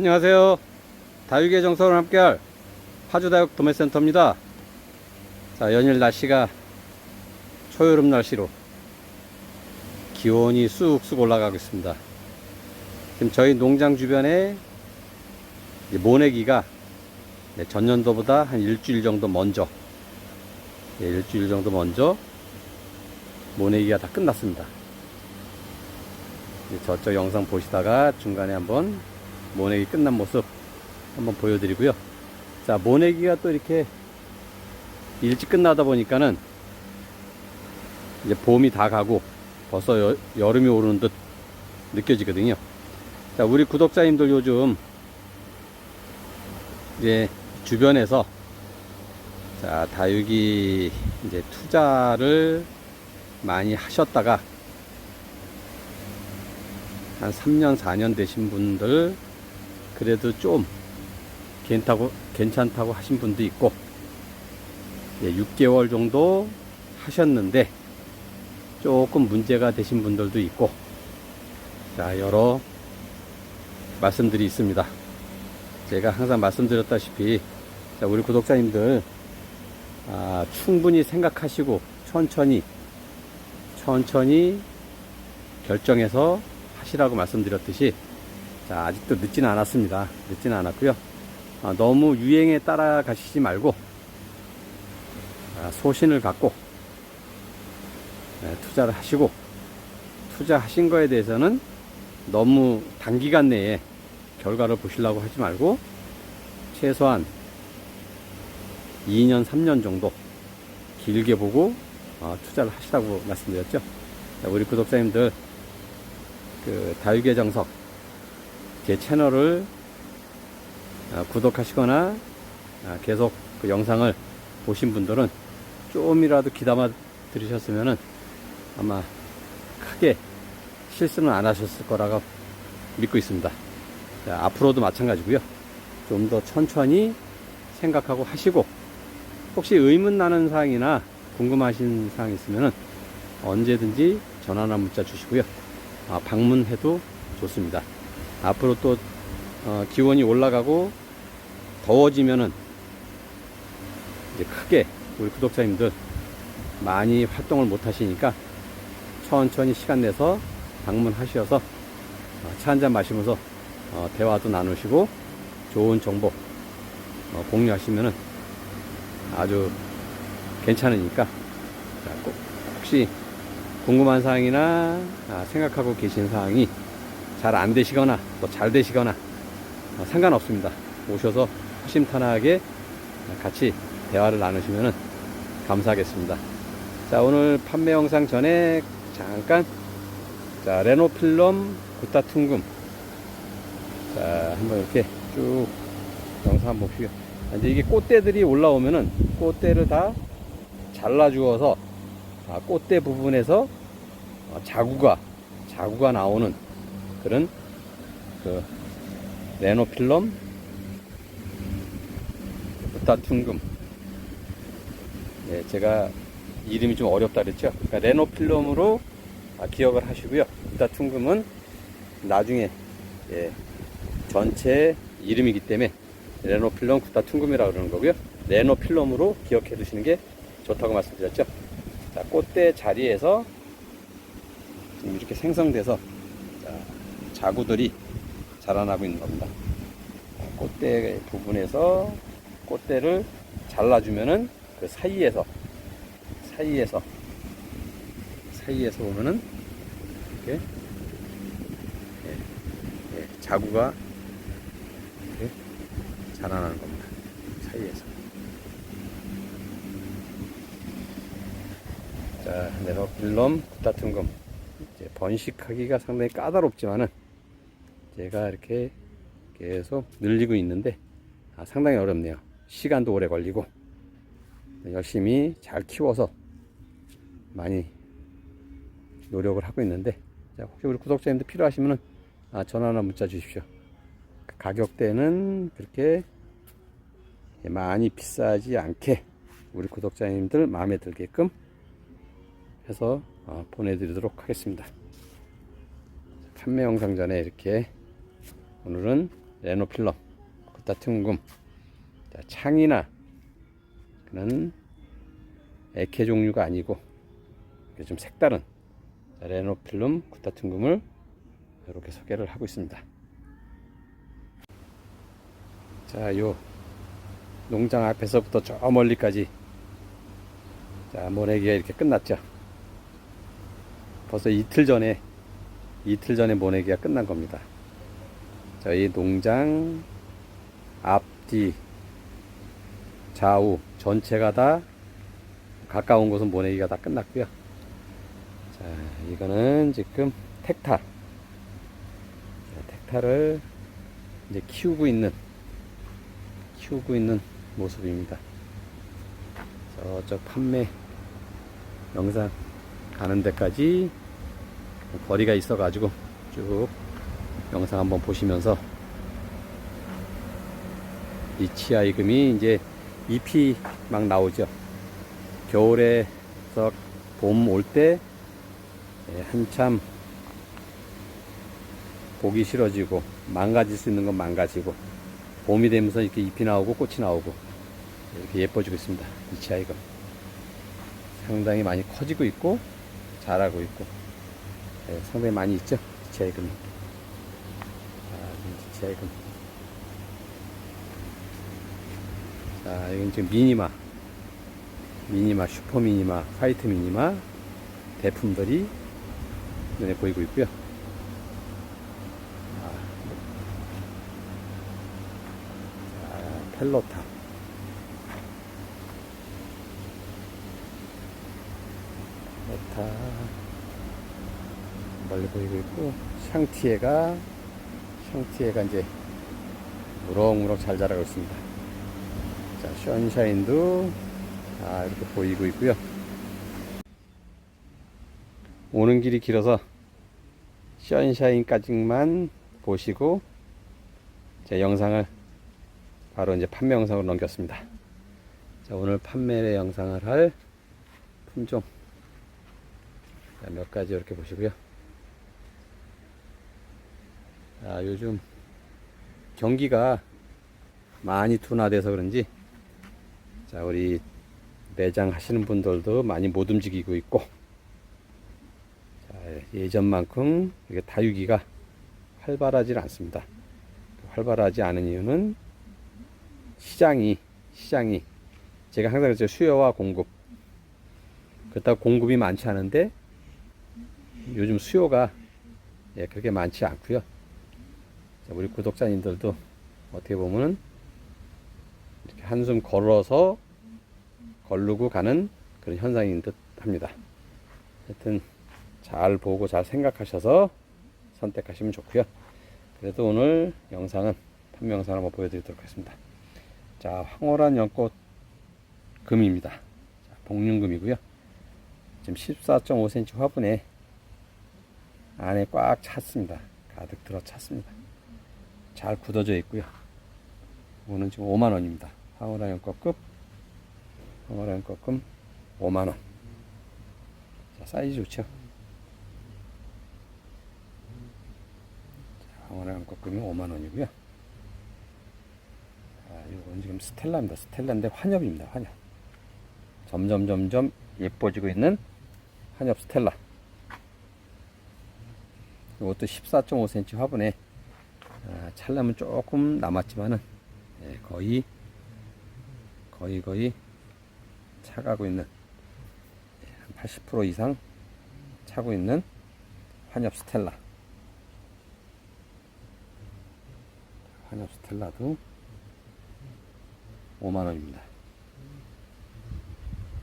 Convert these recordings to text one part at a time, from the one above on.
안녕하세요. 다육의 정성을 함께할 파주다육 도매센터입니다. 자, 연일 날씨가 초여름 날씨로 기온이 쑥쑥 올라가고 있습니다. 지금 저희 농장 주변에 모내기가 네, 전년도보다 한 일주일 정도 먼저, 네, 일주일 정도 먼저 모내기가 다 끝났습니다. 저쪽 영상 보시다가 중간에 한번 모내기 끝난 모습 한번 보여드리고요. 자, 모내기가 또 이렇게 일찍 끝나다 보니까는 이제 봄이 다 가고 벌써 여, 여름이 오르는 듯 느껴지거든요. 자, 우리 구독자님들 요즘 이제 주변에서 자, 다육이 이제 투자를 많이 하셨다가 한 3년, 4년 되신 분들 그래도 좀 괜찮다고, 괜찮다고 하신 분도 있고 예, 6개월 정도 하셨는데 조금 문제가 되신 분들도 있고 자 여러 말씀들이 있습니다. 제가 항상 말씀드렸다시피 자, 우리 구독자님들 아, 충분히 생각하시고 천천히 천천히 결정해서 하시라고 말씀드렸듯이 자, 아직도 늦지는 않았습니다. 늦지는 않았고요. 아, 너무 유행에 따라가시지 말고 아, 소신을 갖고 네, 투자를 하시고 투자하신 거에 대해서는 너무 단기간 내에 결과를 보시려고 하지 말고 최소한 2년, 3년 정도 길게 보고 어, 투자를 하시라고 말씀드렸죠. 자, 우리 구독자님들 그 다육의 정석 제 채널을 아, 구독하시거나 아, 계속 그 영상을 보신 분들은 조금이라도 귀담아 들으셨으면은 아마 크게 실수는 안 하셨을 거라고 믿고 있습니다. 자, 앞으로도 마찬가지고요. 좀 더 천천히 생각하고 하시고 혹시 의문 나는 사항이나 궁금하신 사항 있으면은 언제든지 전화나 문자 주시고요. 아, 방문해도 좋습니다. 앞으로 또 어, 기온이 올라가고 더워지면은 이제 크게 우리 구독자님들 많이 활동을 못 하시니까 천천히 시간 내서 방문하셔서 어, 차 한잔 마시면서 어, 대화도 나누시고 좋은 정보 어, 공유하시면은 아주 괜찮으니까 자, 꼭 혹시 궁금한 사항이나 아, 생각하고 계신 사항이 잘 안 되시거나 뭐잘 되시거나 어, 상관없습니다. 오셔서 허심탄회하게 같이 대화를 나누시면 감사하겠습니다. 자 오늘 판매 영상 전에 잠깐 자 레노필럼 구타 퉁금 자 한번 이렇게 쭉 영상 한번 보시죠. 이제 이게 꽃대들이 올라오면은 꽃대를 다 잘라 주어서 아, 꽃대 부분에서 어, 자구가 자구가 나오는 그런 그 레노필럼 부타퉁금. 네, 제가 이름이 좀 어렵다 그랬죠? 그러니까 레노필럼으로 아, 기억을 하시고요. 부타퉁금은 나중에 예, 전체 이름이기 때문에 레노필럼 구타퉁금이라고 그러는 거고요. 레노필럼으로 기억해 두시는 게 좋다고 말씀드렸죠? 자, 꽃대 자리에서 이렇게 생성돼서 자, 자구들이 자라나고 있는 겁니다. 자, 꽃대 부분에서 꽃대를 잘라주면은 그 사이에서 사이에서 사이에서 보면은 이렇게 예, 예, 자구가 이렇게 자라나는 겁니다. 사이에서. 자, 네로필럼 구타퉁금 이제 번식하기가 상당히 까다롭지만은 제가 이렇게 계속 늘리고 있는데 아, 상당히 어렵네요. 시간도 오래 걸리고 열심히 잘 키워서 많이 노력을 하고 있는데 자, 혹시 우리 구독자님들 필요하시면 아, 전화나 문자 주십시오. 가격대는 그렇게 많이 비싸지 않게 우리 구독자님들 마음에 들게끔 해서 어, 보내드리도록 하겠습니다. 판매 영상 전에 이렇게 오늘은 레노필럼, 자, 창이나 그는 에케 종류가 아니고 좀 색다른 자, 레노필름, 구타퉁금을 이렇게 소개를 하고 있습니다. 자, 요 농장 앞에서부터 저 멀리까지 자, 모내기가 이렇게 끝났죠. 벌써 이틀 전에 이틀 전에 모내기가 끝난 겁니다. 저희 농장 앞뒤 좌우 전체가 다 가까운 곳은 모내기가 다 끝났고요. 자, 이거는 지금. 자, 텍타를 이제 키우고 있는 키우고 있는 모습입니다. 저쪽 판매 영상 가는 데까지 거리가 있어 가지고 쭉 영상 한번 보시면서 이 치아이금이 이제 잎이 막 나오죠. 겨울에서 봄 올 때 한참 보기 싫어지고 망가질 수 있는 건 망가지고 봄이 되면서 이렇게 잎이 나오고 꽃이 나오고 이렇게 예뻐지고 있습니다. 이 치아이금 상당히 많이 커지고 있고 자라고 있고 네, 상당히 많이 있죠. 이 치아이금이 치아이금 자, 이건 지금 미니마 미니마, 슈퍼 미니마, 화이트 미니마 대품들이 눈에 보이고 있고요. 자, 펠로타. 펠로타. 멀리 보이고 있고, 샹티에가, 샹티에가 이제 무럭무럭 잘 자라고 있습니다. 자, 션샤인도 아, 이렇게 보이고 있고요. 오는 길이 길어서 션샤인까지만 보시고 제 영상을 바로 이제 판매 영상으로 넘겼습니다. 자, 오늘 판매 영상을 할 품종 자, 몇 가지 이렇게 보시고요. 자, 요즘 경기가 많이 둔화돼서 그런지 자, 우리 매장 하시는 분들도 많이 못 움직이고 있고 자, 예전만큼 이게 다육이가 활발하지 않습니다. 활발하지 않은 이유는 시장이 시장이 제가 항상 그랬죠 수요와 공급 그렇다고 공급이 많지 않은데 요즘 수요가 예, 그렇게 많지 않고요. 자, 우리 구독자님들도 어떻게 보면은 이렇게 한숨 걸어서 걸르고 가는 그런 현상인 듯 합니다. 하여튼 잘 보고 잘 생각하셔서 선택하시면 좋고요. 그래도 오늘 영상은 판매 영상 한번 보여드리도록 하겠습니다. 자, 황홀한 연꽃 금입니다. 자, 복륜금이고요. 지금 14.5cm 화분에 안에 꽉 찼습니다. 가득 들어 찼습니다. 잘 굳어져 있고요. 이거는 지금 5만 원입니다. 황홀한 연꽃급 황홀한 연꽃금 5만 원. 자, 사이즈 좋죠? 황홀한 연꽃금이 5만 원이고요. 아, 이건 지금 스텔라입니다. 스텔라인데 환엽입니다. 환엽. 점점 점점 예뻐지고 있는 환엽 스텔라. 이것도 14.5cm 화분에 아, 찰나면 조금 남았지만은 예, 거의 거의 거의 차가고 있는 예, 한80% 이상 차고 있는 환엽 스텔라. 환엽 스텔라도 5만원입니다.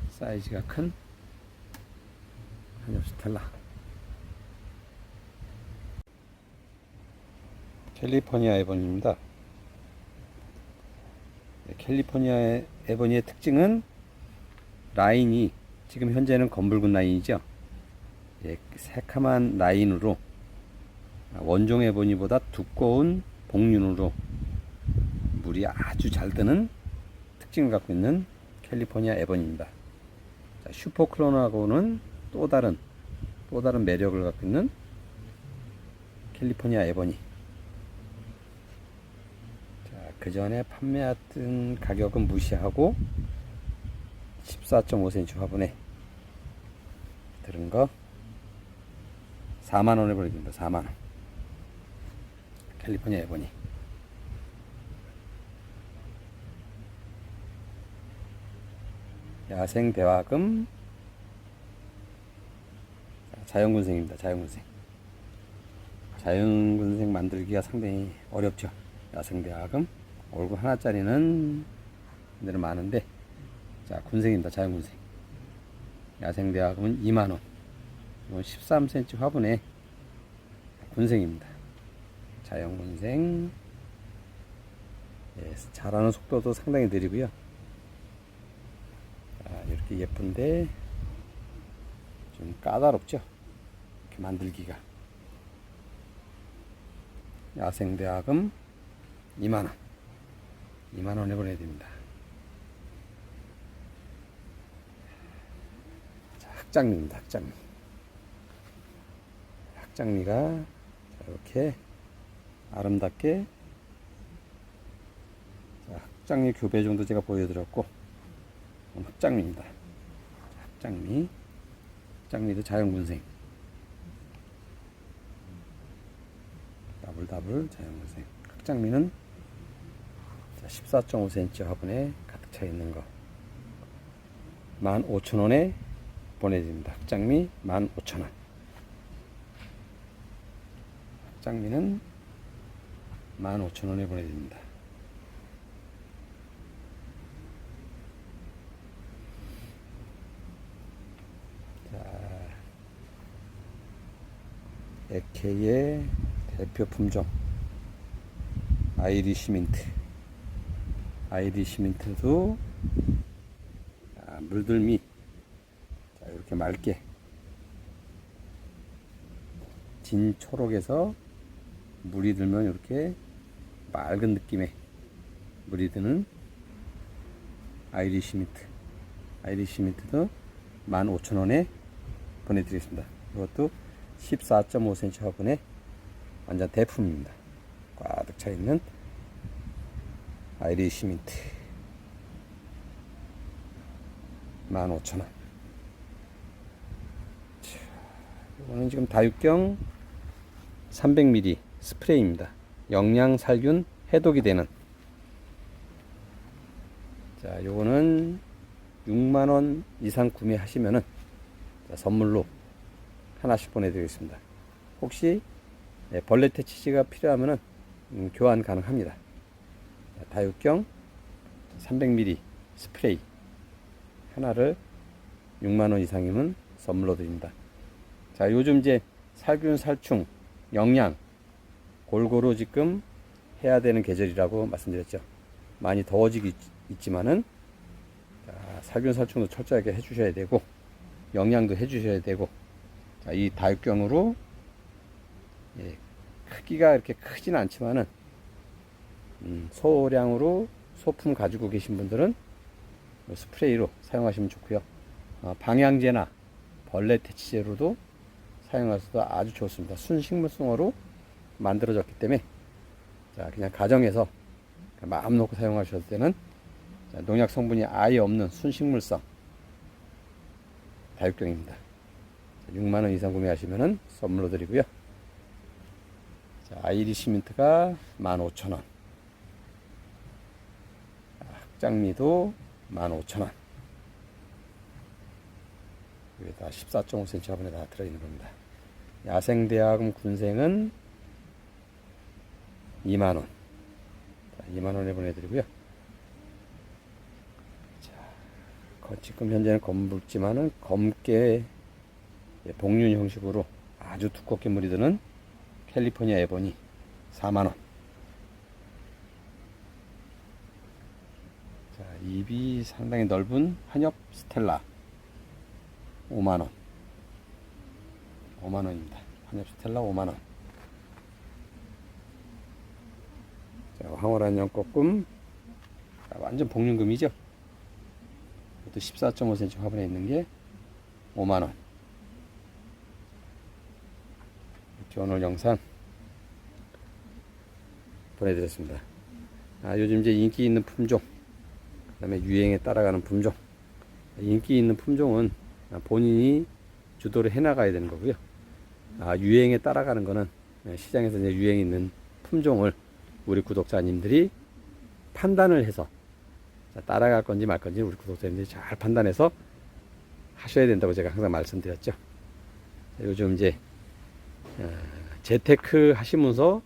사이즈가 큰 한엽 스텔라. 캘리포니아 에본입니다. 네, 캘리포니아 에본이의 특징은 라인이 지금 현재는 검붉은 라인이죠. 예, 새카만 라인으로 원종 에본이보다 두꺼운 복륜으로 물이 아주 잘 드는 특징을 갖고 있는 캘리포니아 에본입니다. 자, 슈퍼클론하고는 또 다른 또 다른 매력을 갖고 있는 캘리포니아 에본이. 그 전에 판매했던 가격은 무시하고 14.5cm 화분에 들은 거 4만원에 보내줍니다 4만원. 캘리포니아 에보니 야생 대화금. 자연군생입니다 자연군생. 자연군생 만들기가 상당히 어렵죠 야생 대화금 얼굴 하나짜리는 분들은 많은데 자 군생입니다. 자연군생. 야생 대화금은 2만원. 이건 13cm 화분에 군생입니다. 자연군생. 예, 자라는 속도도 상당히 느리고요. 자, 이렇게 예쁜데 좀 까다롭죠? 이렇게 만들기가. 야생대학금 2만원 2만원에 보내야 됩니다. 자, 흑장미입니다 흑장미 흑장미가 자, 이렇게 아름답게 자, 흑장미 교배 정도 제가 보여드렸고 자, 흑장미. 흑장미도 자연군생. 더블더블 자연군생. 흑장미는 14.5cm 화분에 가득 차 있는 거. 15,000원에 보내드립니다. 흑장미 15,000원. 흑장미는 15,000원에 보내드립니다. 에케의 대표 품종 아이리시 민트 아이리시 민트도 자, 물들미. 자, 이렇게 맑게. 진 초록에서 물이 들면 이렇게 맑은 느낌의 물이 드는 아이리시 민트. 아이리시 민트도 15,000원에 보내드리겠습니다. 이것도 14.5cm 화분에 완전 대품입니다. 꽉 차 있는 아이리시 민트 15,000원. 이거는 지금 다육경 300ml 스프레이입니다. 영양 살균 해독이 되는 자, 요거는 6만원 이상 구매하시면은 자, 선물로 하나씩 보내드리겠습니다. 혹시 네, 벌레 퇴치제가 필요하면 음, 교환 가능합니다. 자, 다육경 300ml 스프레이 하나를 6만원 이상이면 선물로 드립니다. 자, 요즘 이제 살균, 살충, 영양 골고루 지금 해야 되는 계절이라고 말씀드렸죠. 많이 더워지기 있지만은 자, 살균, 살충도 철저하게 해주셔야 되고 영양도 해주셔야 되고 자, 이 다육경으로 예, 크기가 이렇게 크진 않지만은 음, 소량으로 소품 가지고 계신 분들은 뭐 스프레이로 사용하시면 좋고요. 어, 방향제나 벌레 퇴치제로도 사용하셔도 아주 좋습니다. 순식물성으로 만들어졌기 때문에 자 그냥 가정에서 마음 놓고 사용하셔도 되는 자, 농약 성분이 아예 없는 순식물성 다육경입니다. 6만원 이상 구매하시면 선물로 드리고요. 자, 아이리시 민트가 15,000원. 흑장미도 15,000원. 여기 다 14.5cm 화분에 다 들어있는 겁니다. 야생대학금 군생은 2만원. 2만원에 보내드리고요. 자, 거- 지금 현재는 검붉지만은 검게 예, 복륜 형식으로 아주 두껍게 물이 드는 캘리포니아 에보니 4만원. 자, 입이 상당히 넓은 한엽 스텔라 5만원. 5만원입니다. 한엽 스텔라 5만원. 자, 황홀한 연꽃금. 자, 완전 복륜금이죠. 이것도 14.5cm 화분에 있는 게 5만원. 이렇게 오늘 영상 보내드렸습니다. 아, 요즘 이제 인기 있는 품종, 그 다음에 유행에 따라가는 품종. 인기 있는 품종은 본인이 주도를 해나가야 되는 거고요. 아, 유행에 따라가는 거는 시장에서 이제 유행 있는 품종을 우리 구독자님들이 판단을 해서 자, 따라갈 건지 말 건지 우리 구독자님들이 잘 판단해서 하셔야 된다고 제가 항상 말씀드렸죠. 요즘 이제 어, 재테크 하시면서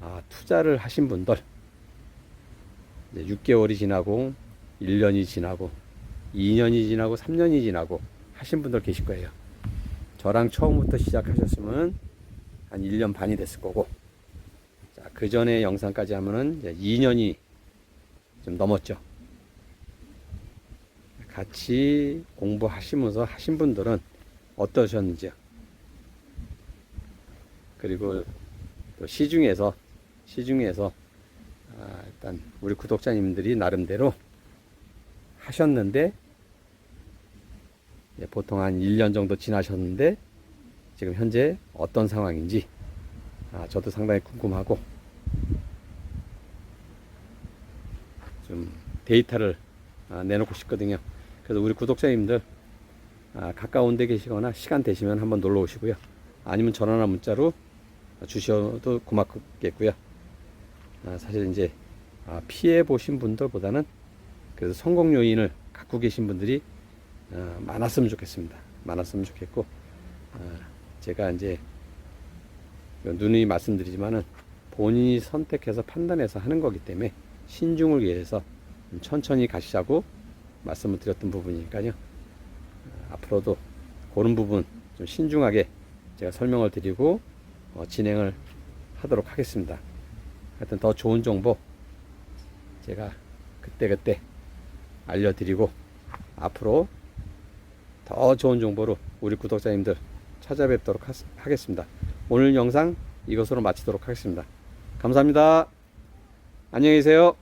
아, 투자를 하신 분들 이제 6개월이 지나고 1년이 지나고 2년이 지나고 3년이 지나고 하신 분들 계실 거예요. 저랑 처음부터 시작하셨으면 한 1년 반이 됐을 거고 자, 그 전에 영상까지 하면은 이제 2년이 좀 넘었죠. 같이 공부하시면서 하신 분들은 어떠셨는지요? 그리고 또 시중에서 시중에서 아, 일단 우리 구독자님들이 나름대로 하셨는데 예, 보통 한 1년 정도 지나셨는데 지금 현재 어떤 상황인지 아, 저도 상당히 궁금하고 좀 데이터를 아, 내놓고 싶거든요. 그래서 우리 구독자님들 아, 가까운 데 계시거나 시간 되시면 한번 놀러 오시고요. 아니면 전화나 문자로 주셔도 고맙겠고요. 아, 사실 이제 아, 피해 보신 분들보다는 그래서 성공 요인을 갖고 계신 분들이 어, 많았으면 좋겠습니다. 많았으면 좋겠고 어, 제가 이제 누누이 말씀드리지만은 본인이 선택해서 판단해서 하는 거기 때문에 신중을 위해서 좀 천천히 가시자고 말씀을 드렸던 부분이니까요. 어, 앞으로도 그런 부분 좀 신중하게 제가 설명을 드리고 어, 진행을 하도록 하겠습니다. 하여튼 더 좋은 정보 제가 그때그때 알려드리고 앞으로 더 좋은 정보로 우리 구독자님들 찾아뵙도록 하, 하겠습니다. 오늘 영상 이것으로 마치도록 하겠습니다. 감사합니다. 안녕히 계세요.